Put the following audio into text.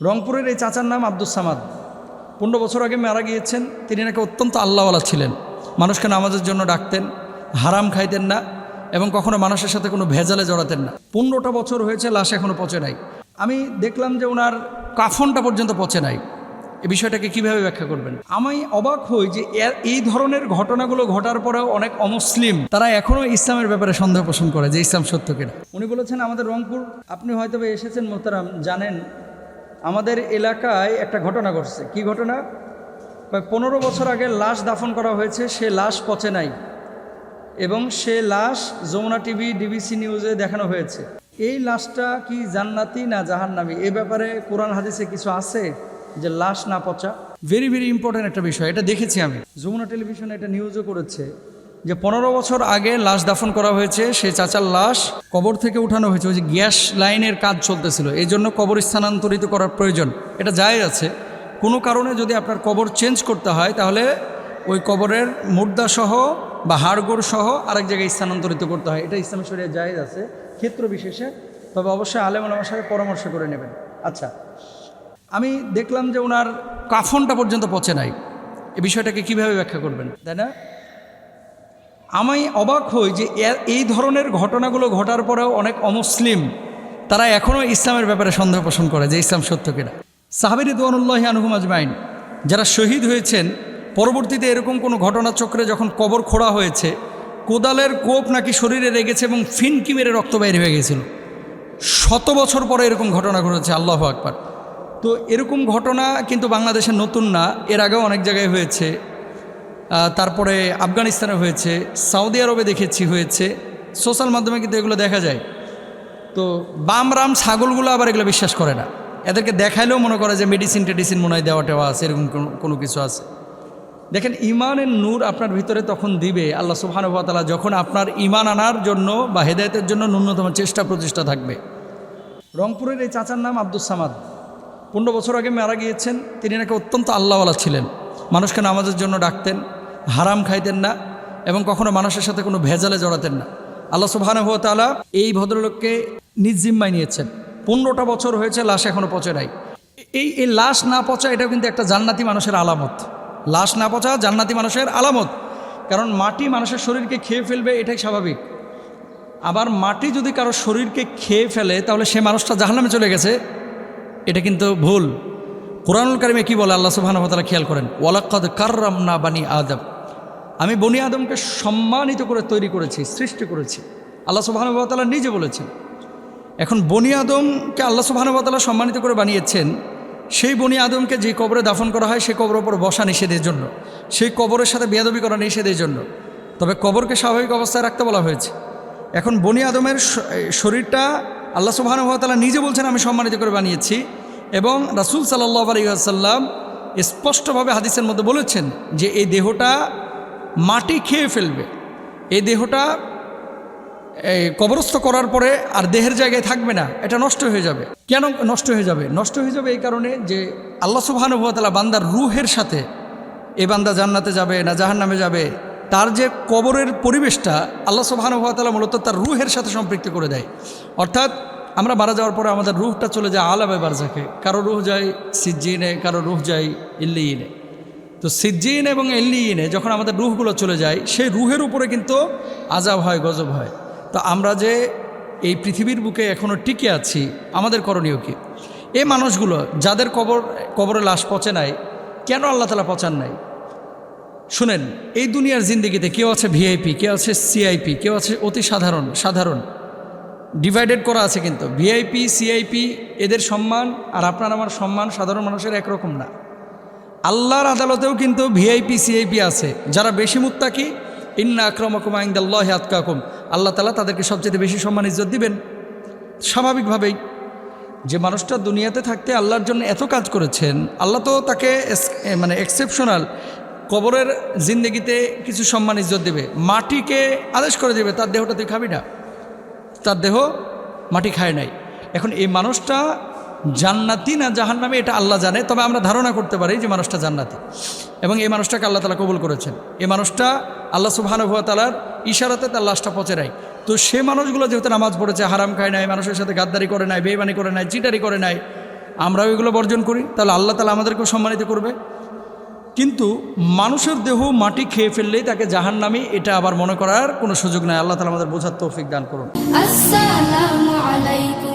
রংপুরের এই চাচার নাম আব্দুল সামাদ। পনেরো বছর আগে মারা গিয়েছেন, তিনি নাকি অত্যন্ত আল্লাহওয়ালা ছিলেন। মানুষকে নামাজের জন্য ডাকতেন, হারাম খাইতেন না এবং কখনো মানুষের সাথে কোনো ভেজালে জড়াতেন না। পনেরোটা বছর হয়েছে, লাশ এখনও পচে নাই। আমি দেখলাম যে ওনার কাফনটা পর্যন্ত পচে নাই। এ বিষয়টাকে কীভাবে ব্যাখ্যা করবেন? আমি অবাক হই যে এই ধরনের ঘটনাগুলো ঘটার পরেও অনেক অমুসলিম তারা এখনও ইসলামের ব্যাপারে সন্দেহ পোষণ করে যে ইসলাম সত্য কিনা। উনি বলেছেন, আমাদের রংপুর, আপনি হয়তো এসেছেন মোতারাম জানেন আমাদের এলাকায় একটা ঘটনা ঘটছে। কি ঘটনা? পনেরো বছর আগে লাশ দাফন করা হয়েছে সে লাশ পচে নাই এবং সে লাশ যমুনা টিভি ডিবিসি নিউজে দেখানো হয়েছে। এই লাশটা কি জান্নাতি না জাহান্নামি? এ ব্যাপারে কোরআন হাদিসে কিছু আছে যে লাশ না পচা? ভেরি ভেরি ইম্পর্ট্যান্ট একটা বিষয় এটা দেখেছি আমি। যমুনা টেলিভিশনে এটা নিউজও করেছে যে পনেরো বছর আগে লাশ দাফন করা হয়েছে, সে চাচার লাশ কবর থেকে উঠানো হয়েছে। ওই যে গ্যাস লাইনের কাজ চলতেছিল। এই জন্য কবর স্থানান্তরিত করার প্রয়োজন। এটা যায় আছে। কোনো কারণে যদি আপনার কবর চেঞ্জ করতে হয়, তাহলে ওই কবরের মুর্দা সহ বা হাড়গোড় সহ আরেক জায়গায় স্থানান্তরিত করতে হয়। এটা ইসলাম শরিয়া জায়েজ আছে। ক্ষেত্র বিশেষে। তবে অবশ্যই আলেম আমার সাথে পরামর্শ করে নেবেন। আচ্ছা আমি দেখলাম যে ওনার কাফনটা পর্যন্ত পচে নাই। এ বিষয়টাকে কীভাবে ব্যাখ্যা করবেন? তাই না? আমি অবাক হই যে এই ধরনের ঘটনাগুলো ঘটার পরেও অনেক অমুসলিম তারা এখনও ইসলামের ব্যাপারে সন্দেহ পোষণ করে যে ইসলাম সত্য কিনা। সাহাবির দোয়ানুল্লাহ আনহুম আজমাইন, যারা শহীদ হয়েছেন, পরবর্তীতে এরকম কোনো ঘটনাচক্রে যখন কবর খোঁড়া হয়েছে, কোদালের কোপ নাকি শরীরে লেগেছে এবং ফিনকি মেরে রক্ত বাইরে হয়ে গেছিল। শত বছর পরে এরকম ঘটনা ঘটেছে, আল্লাহ আকবার। তো এরকম ঘটনা কিন্তু বাংলাদেশে নতুন না, এর আগেও অনেক জায়গায় হয়েছে। তারপরে আফগানিস্তানে হয়েছে, সৌদি আরবে দেখেছি হয়েছে, সোশ্যাল মাধ্যমে কিন্তু এগুলো দেখা যায়। তো বাম রাম ছাগলগুলো আবার এগুলো বিশ্বাস করে না। এদেরকে দেখাইলেও মনে করে যে মেডিসিন টেডিসিন মনে হয় দেওয়া টেওয়া আছে, এরকম কোনো- কিছু আছে। দেখেন, ইমানের নূর আপনার ভিতরে তখন দিবে। আল্লাহ সুবহানুভাতালা যখন আপনার ইমান আনার জন্য বা হেদায়তের জন্য ন্যূনতম চেষ্টা প্রচেষ্টা থাকবে। রংপুরের এই চাচার নাম আব্দুল সামাদ। পনেরো বছর আগে মারা গিয়েছেন। তিনি নাকি অত্যন্ত আল্লাহওয়ালা ছিলেন। মানুষকে নামাজের জন্য ডাকতেন। হারাম খাইতেন না এবং কখনো মানুষের সাথে কোনো ভেজালে জড়াতেন না। আল্লাহ সুবাহানুভতালা এই ভদ্রলোককে নিজ জিম্মায় নিয়েছেন। পনেরোটা বছর হয়েছে, লাশ এখনও পচে নাই। এই এই লাশ না পচা এটা কিন্তু একটা জান্নাতি মানুষের আলামত। লাশ না পচা, জান্নাতি মানুষের আলামত। কারণ মাটি মানুষের শরীরকে খেয়ে ফেলবে, এটাই স্বাভাবিক। আবার মাটি যদি কারও শরীরকে খেয়ে ফেলে, তাহলে সে মানুষটা জাহান্নামে চলে গেছে, এটা কিন্তু ভুল। কোরআনুল কারিমে কি বলে? আল্লাহ সুবাহানহতালা খেয়াল করেন, ওয়ালাক্কাদ কার্রাম না বানি আদম। আমি বনি আদমকে সম্মানিত করে তৈরি করেছি, সৃষ্টি করেছি। আল্লাহ সুবাহানুভাতালা নিজে বলেছেন, এখন বনি আদমকে আল্লাহ সুবাহানুভাতালা সম্মানিত করে বানিয়েছেন, সেই বনি আদমকে যে কবরে দাফন করা হয়, সেই কবরের ওপর বসা নিষেধের জন্য, সেই কবরের সাথে বেয়াদবি করা নিষেধের জন্য। তবে কবরকে স্বাভাবিক অবস্থায় রাখতে বলা হয়েছে। এখন বনি আদমের শরীরটা আল্লাহ সুবাহানুভাতালা নিজে বলছেন, আমি সম্মানিত করে বানিয়েছি এবং রাসুল সাল্লাহ আলিয়াল্লাম স্পষ্টভাবে হাদিসের মধ্যে বলেছেন যে, এই দেহটা মাটি খেয়ে ফেলবে। এই দেহটা কবরস্থ করার পরে আর দেহের জায়গায় থাকবে না, এটা নষ্ট হয়ে যাবে। কেন নষ্ট হয়ে যাবে? নষ্ট হয়ে যাবে এই কারণে যে আল্লাহ সুবাহানুভতালা বান্দার রুহের সাথে এ বান্দা জান্নাতে যাবে না জাহান নামে যাবে, তার যে কবরের পরিবেশটা আল্লাহ সুবাহানুভতালা মূলত তার রুহের সাথে সম্পৃক্ত করে দেয়। অর্থাৎ আমরা মারা যাওয়ার পরে আমাদের রুহটা চলে যায় আলাবে বারজাকে। কারও রুহ যায় সিজ্জিনে, কারও রুহ যায় ইল্লিইনে তো সিজ্জিন এবং এল্লিইনে যখন আমাদের রুহগুলো চলে যায়, সেই রুহের উপরে কিন্তু আজাব হয়, গজব হয়। তো আমরা যে এই পৃথিবীর বুকে এখনও টিকে আছি, আমাদের করণীয় কি? এই মানুষগুলো যাদের কবর, কবরে লাশ পচে নাই, কেন আল্লাহ তালা পচান নাই? শুনেন, এই দুনিয়ার জিন্দিগিতে কেউ আছে ভিআইপি, কেউ আছে সিআইপি, কেউ আছে অতি সাধারণ সাধারণ। ডিভাইডেড করা আছে কিন্তু। ভিআইপি, সিআইপি, এদের সম্মান আর আপনার আমার সম্মান সাধারণ মানুষের একরকম না। আল্লাহর আদালতেও কিন্তু ভিআইপি, সিআইপি আছে। যারা বেশি মুত্তাকি, ইন্না আক্রমকুম আইন্দাল্লাহ আতকাকুম। আল্লাহ তালা তাদেরকে সবচেয়ে বেশি সম্মান, ইজ্জত দিবেন। স্বাভাবিকভাবেই যে মানুষটা দুনিয়াতে থাকতে আল্লাহর জন্য এত কাজ করেছেন, আল্লাহ তো তাকে মানে এক্সেপশনাল কবরের জিন্দগিতে কিছু সম্মান, ইজ্জত দেবে। মাটিকে আদেশ করে দেবে, তার দেহটা তুই খাবি না। তার দেহ মাটি খায় নাই। এখন এই মানুষটা জান্নাতি না জাহান্নামে, এটা আল্লাহ জানে। তবে আমরা ধারণা করতে পারি যে মানুষটা জান্নাতি। এবং এই মানুষটাকে আল্লাহ তালা কবুল করেছেন। এই মানুষটা আল্লাহ সুবাহানুভা তালার ইশারাতে তার লাশটা পচে নাই। তো সে মানুষগুলো যেহেতু নামাজ পড়েছে, হারাম খায় নাই, মানুষের সাথে গাদ্দারি করে নাই, বেইমানি করে নাই, চিটারি করে নাই, আমরাও এগুলো বর্জন করি, তাহলে আল্লাহ তালা আমাদেরকেও সম্মানিত করবে। কিন্তু মানুষের দেহ মাটি খেয়ে ফেললেই তাকে জাহান নামি এটা আবার মনে করার কোনো সুযোগ নাই। আল্লাহ তালা আমাদের বোঝার তৌফিক দান করুন। আসসালামু আলাইকুম।